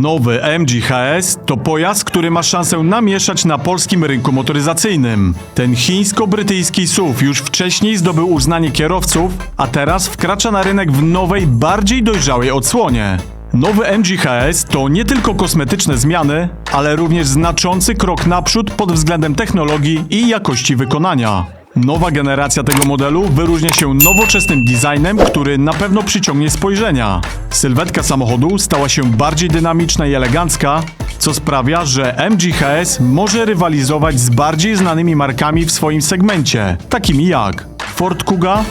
Nowy MG HS to pojazd, który ma szansę namieszać na polskim rynku motoryzacyjnym. Ten chińsko-brytyjski SUV już wcześniej zdobył uznanie kierowców, a teraz wkracza na rynek w nowej, bardziej dojrzałej odsłonie. Nowy MG HS to nie tylko kosmetyczne zmiany, ale również znaczący krok naprzód pod względem technologii i jakości wykonania. Nowa generacja tego modelu wyróżnia się nowoczesnym designem, który na pewno przyciągnie spojrzenia. Sylwetka samochodu stała się bardziej dynamiczna i elegancka, co sprawia, że MGHS może rywalizować z bardziej znanymi markami w swoim segmencie, takimi jak Ford Kuga,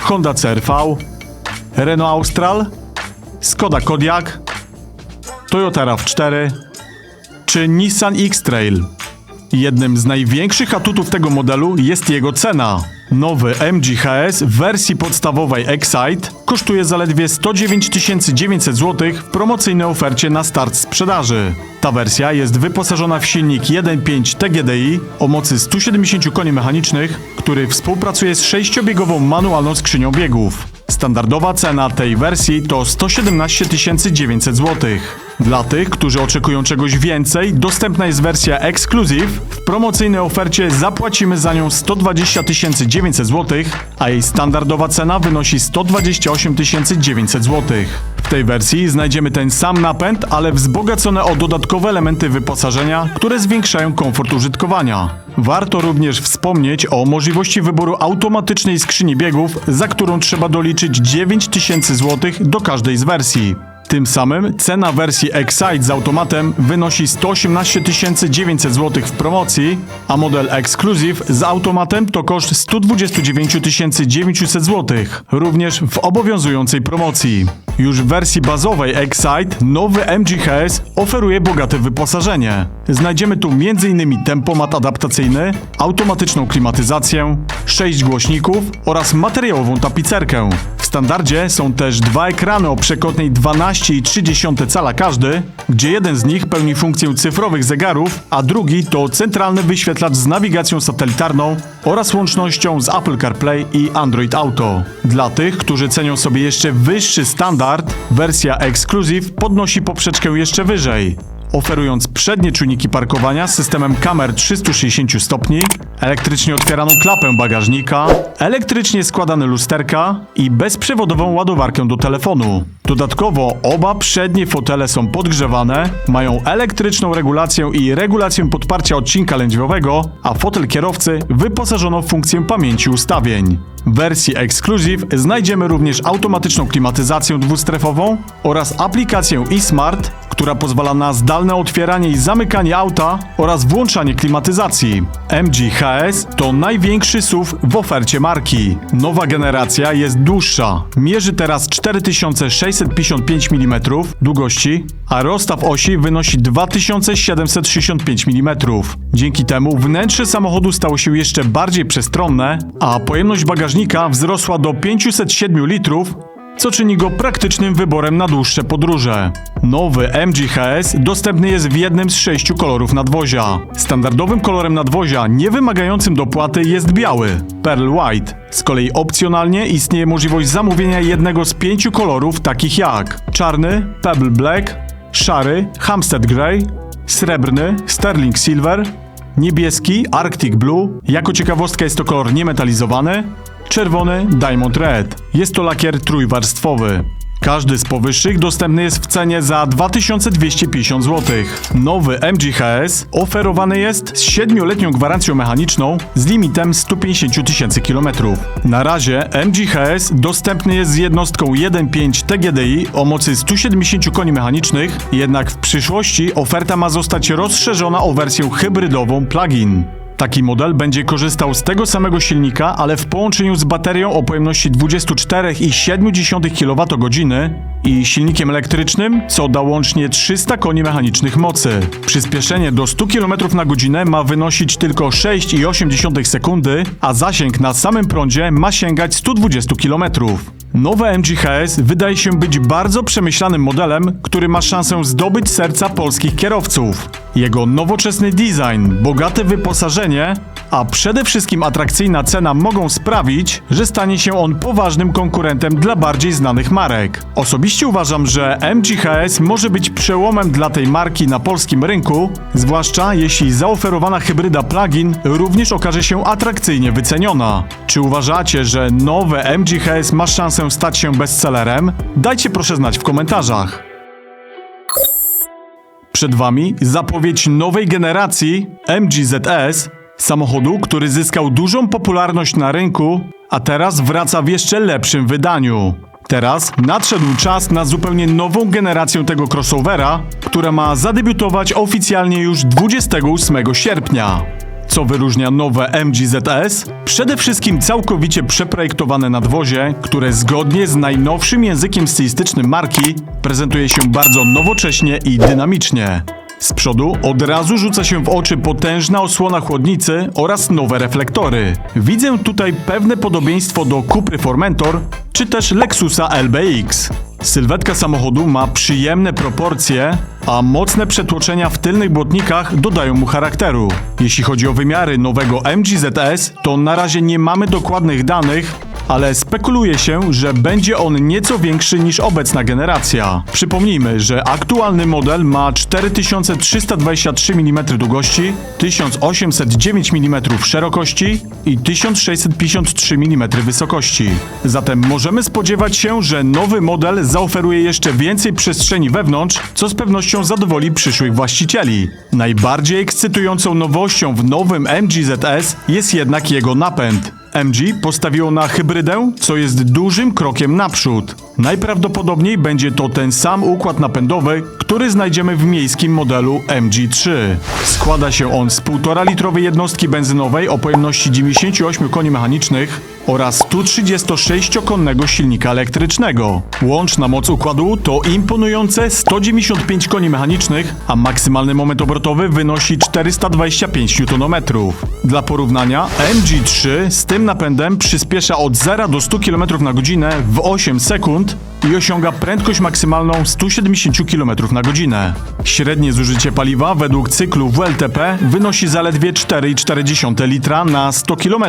Honda CR-V, Renault Austral, Skoda Kodiaq, Toyota RAV4 czy Nissan X-Trail. Jednym z największych atutów tego modelu jest jego cena. Nowy MG HS w wersji podstawowej Excite kosztuje zaledwie 109 900 zł w promocyjnej ofercie na start sprzedaży. Ta wersja jest wyposażona w silnik 1.5 TGDI o mocy 170 koni mechanicznych, który współpracuje z sześciobiegową manualną skrzynią biegów. Standardowa cena tej wersji to 117 900 zł. Dla tych, którzy oczekują czegoś więcej, dostępna jest wersja Exclusive. W promocyjnej ofercie zapłacimy za nią 120 900 zł, a jej standardowa cena wynosi 128 900 zł. W tej wersji znajdziemy ten sam napęd, ale wzbogacone o dodatkowe elementy wyposażenia, które zwiększają komfort użytkowania. Warto również wspomnieć o możliwości wyboru automatycznej skrzyni biegów, za którą trzeba doliczyć 9000 zł do każdej z wersji. Tym samym cena wersji Excite z automatem wynosi 118 900 zł w promocji, a model Exclusive z automatem to koszt 129 900 zł, również w obowiązującej promocji. Już w wersji bazowej Excite nowy MGHS oferuje bogate wyposażenie. Znajdziemy tu m.in. tempomat adaptacyjny, automatyczną klimatyzację, 6 głośników oraz materiałową tapicerkę. Standardzie są też dwa ekrany o przekątnej 12,3 cala każdy, gdzie jeden z nich pełni funkcję cyfrowych zegarów, a drugi to centralny wyświetlacz z nawigacją satelitarną oraz łącznością z Apple CarPlay i Android Auto. Dla tych, którzy cenią sobie jeszcze wyższy standard, wersja Exclusive podnosi poprzeczkę jeszcze wyżej oferując przednie czujniki parkowania z systemem kamer 360 stopni, elektrycznie otwieraną klapę bagażnika, elektrycznie składane lusterka i bezprzewodową ładowarkę do telefonu. Dodatkowo oba przednie fotele są podgrzewane, mają elektryczną regulację i regulację podparcia odcinka lędźwiowego, a fotel kierowcy wyposażono w funkcję pamięci ustawień. W wersji Exclusive znajdziemy również automatyczną klimatyzację dwustrefową oraz aplikację eSmart, która pozwala na zdalne otwieranie i zamykanie auta oraz włączanie klimatyzacji. MG HS to największy SUV w ofercie marki. Nowa generacja jest dłuższa. Mierzy teraz 4655 mm długości, a rozstaw osi wynosi 2765 mm. Dzięki temu wnętrze samochodu stało się jeszcze bardziej przestronne, a pojemność bagażnika wzrosła do 507 litrów, co czyni go praktycznym wyborem na dłuższe podróże. Nowy MGHS dostępny jest w jednym z sześciu kolorów nadwozia. Standardowym kolorem nadwozia nie wymagającym dopłaty jest biały, Pearl White. Z kolei opcjonalnie istnieje możliwość zamówienia jednego z pięciu kolorów takich jak czarny, Pebble Black, szary, Hampstead Grey, srebrny, Sterling Silver, niebieski, Arctic Blue. Jako ciekawostka jest to kolor niemetalizowany, czerwony Diamond Red. Jest to lakier trójwarstwowy. Każdy z powyższych dostępny jest w cenie za 2250 zł. Nowy MGHS oferowany jest z 7-letnią gwarancją mechaniczną z limitem 150 tysięcy kilometrów. Na razie MGHS dostępny jest z jednostką 1.5 TGDI o mocy 170 koni mechanicznych, jednak w przyszłości oferta ma zostać rozszerzona o wersję hybrydową plug-in. Taki model będzie korzystał z tego samego silnika, ale w połączeniu z baterią o pojemności 24,7 kWh i silnikiem elektrycznym, co da łącznie 300 koni mechanicznych mocy. Przyspieszenie do 100 km na godzinę ma wynosić tylko 6,8 sekundy, a zasięg na samym prądzie ma sięgać 120 km. Nowe MGHS wydaje się być bardzo przemyślanym modelem, który ma szansę zdobyć serca polskich kierowców. Jego nowoczesny design, bogate wyposażenie, a przede wszystkim atrakcyjna cena mogą sprawić, że stanie się on poważnym konkurentem dla bardziej znanych marek. Osobiście uważam, że MGHS może być przełomem dla tej marki na polskim rynku, zwłaszcza jeśli zaoferowana hybryda plug-in również okaże się atrakcyjnie wyceniona. Czy uważacie, że nowe MGHS ma szansę stać się bestsellerem? Dajcie proszę znać w komentarzach. Przed Wami zapowiedź nowej generacji MGZS, samochodu, który zyskał dużą popularność na rynku, a teraz wraca w jeszcze lepszym wydaniu. Teraz nadszedł czas na zupełnie nową generację tego crossovera, która ma zadebiutować oficjalnie już 28 sierpnia. Co wyróżnia nowe MGZS? Przede wszystkim całkowicie przeprojektowane nadwozie, które zgodnie z najnowszym językiem stylistycznym marki prezentuje się bardzo nowocześnie i dynamicznie. Z przodu od razu rzuca się w oczy potężna osłona chłodnicy oraz nowe reflektory. Widzę tutaj pewne podobieństwo do Cupry Formentor czy też Lexusa LBX. Sylwetka samochodu ma przyjemne proporcje, a mocne przetłoczenia w tylnych błotnikach dodają mu charakteru. Jeśli chodzi o wymiary nowego MGZS, to na razie nie mamy dokładnych danych, ale spekuluje się, że będzie on nieco większy niż obecna generacja. Przypomnijmy, że aktualny model ma 4323 mm długości, 1809 mm szerokości i 1653 mm wysokości. Zatem możemy spodziewać się, że nowy model zaoferuje jeszcze więcej przestrzeni wewnątrz, co z pewnością zadowoli przyszłych właścicieli. Najbardziej ekscytującą nowością w nowym MGZS jest jednak jego napęd. MG postawiło na hybrydę, co jest dużym krokiem naprzód. Najprawdopodobniej będzie to ten sam układ napędowy, który znajdziemy w miejskim modelu MG3. Składa się on z 1,5 litrowej jednostki benzynowej o pojemności 98 koni mechanicznych oraz 136-konnego silnika elektrycznego. Łączna moc układu to imponujące 195 koni mechanicznych, a maksymalny moment obrotowy wynosi 425 Nm. Dla porównania, MG3 z tym napędem przyspiesza od 0 do 100 km na godzinę w 8 sekund i osiąga prędkość maksymalną 170 km na godzinę. Średnie zużycie paliwa według cyklu WLTP wynosi zaledwie 4,4 litra na 100 km.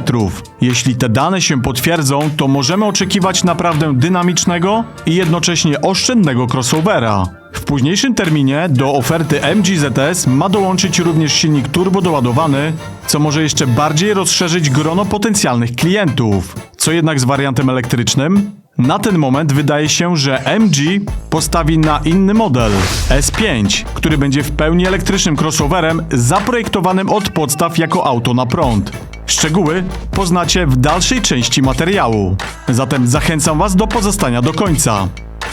Jeśli te dane się potwierdzą, to możemy oczekiwać naprawdę dynamicznego i jednocześnie oszczędnego crossovera. W późniejszym terminie do oferty MGZS ma dołączyć również silnik turbo doładowany, co może jeszcze bardziej rozszerzyć grono potencjalnych klientów. Co jednak z wariantem elektrycznym? Na ten moment wydaje się, że MG postawi na inny model S5, który będzie w pełni elektrycznym crossoverem zaprojektowanym od podstaw jako auto na prąd. Szczegóły poznacie w dalszej części materiału. Zatem zachęcam Was do pozostania do końca.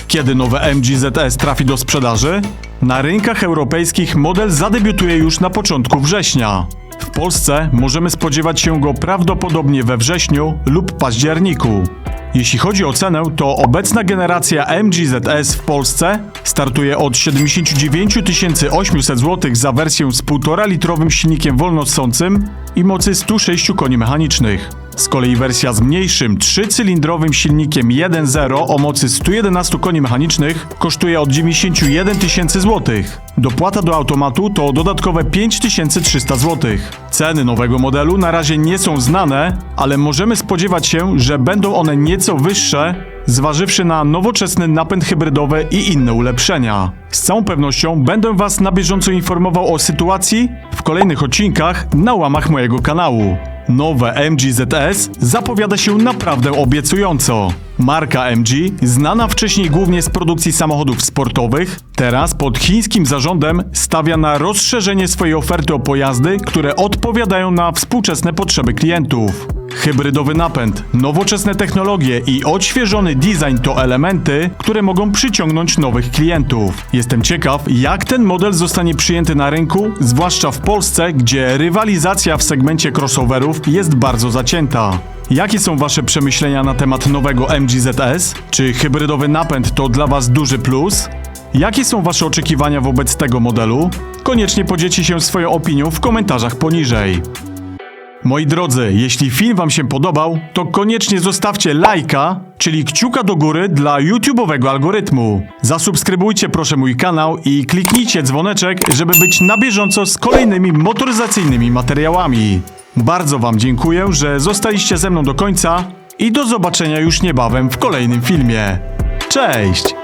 Kiedy nowe MGZS trafi do sprzedaży? Na rynkach europejskich model zadebiutuje już na początku września. W Polsce możemy spodziewać się go prawdopodobnie we wrześniu lub październiku. Jeśli chodzi o cenę, to obecna generacja MGZS w Polsce startuje od 79 800 zł za wersję z 1,5 litrowym silnikiem wolnossącym i mocy 106 koni mechanicznych. Z kolei wersja z mniejszym, trzycylindrowym silnikiem 1.0 o mocy 111 koni mechanicznych kosztuje od 91 tysięcy złotych. Dopłata do automatu to dodatkowe 5300 zł. Ceny nowego modelu na razie nie są znane, ale możemy spodziewać się, że będą one nieco wyższe, zważywszy na nowoczesny napęd hybrydowy i inne ulepszenia. Z całą pewnością będę Was na bieżąco informował o sytuacji w kolejnych odcinkach na łamach mojego kanału. Nowe MGZS zapowiada się naprawdę obiecująco. Marka MG, znana wcześniej głównie z produkcji samochodów sportowych, teraz pod chińskim zarządem stawia na rozszerzenie swojej oferty o pojazdy, które odpowiadają na współczesne potrzeby klientów. Hybrydowy napęd, nowoczesne technologie i odświeżony design to elementy, które mogą przyciągnąć nowych klientów. Jestem ciekaw, jak ten model zostanie przyjęty na rynku, zwłaszcza w Polsce, gdzie rywalizacja w segmencie crossoverów jest bardzo zacięta. Jakie są Wasze przemyślenia na temat nowego MGZS? Czy hybrydowy napęd to dla Was duży plus? Jakie są Wasze oczekiwania wobec tego modelu? Koniecznie podzielcie się swoją opinią w komentarzach poniżej. Moi drodzy, jeśli film Wam się podobał, to koniecznie zostawcie lajka, czyli kciuka do góry dla YouTube'owego algorytmu. Zasubskrybujcie proszę mój kanał i kliknijcie dzwoneczek, żeby być na bieżąco z kolejnymi motoryzacyjnymi materiałami. Bardzo Wam dziękuję, że zostaliście ze mną do końca i do zobaczenia już niebawem w kolejnym filmie. Cześć!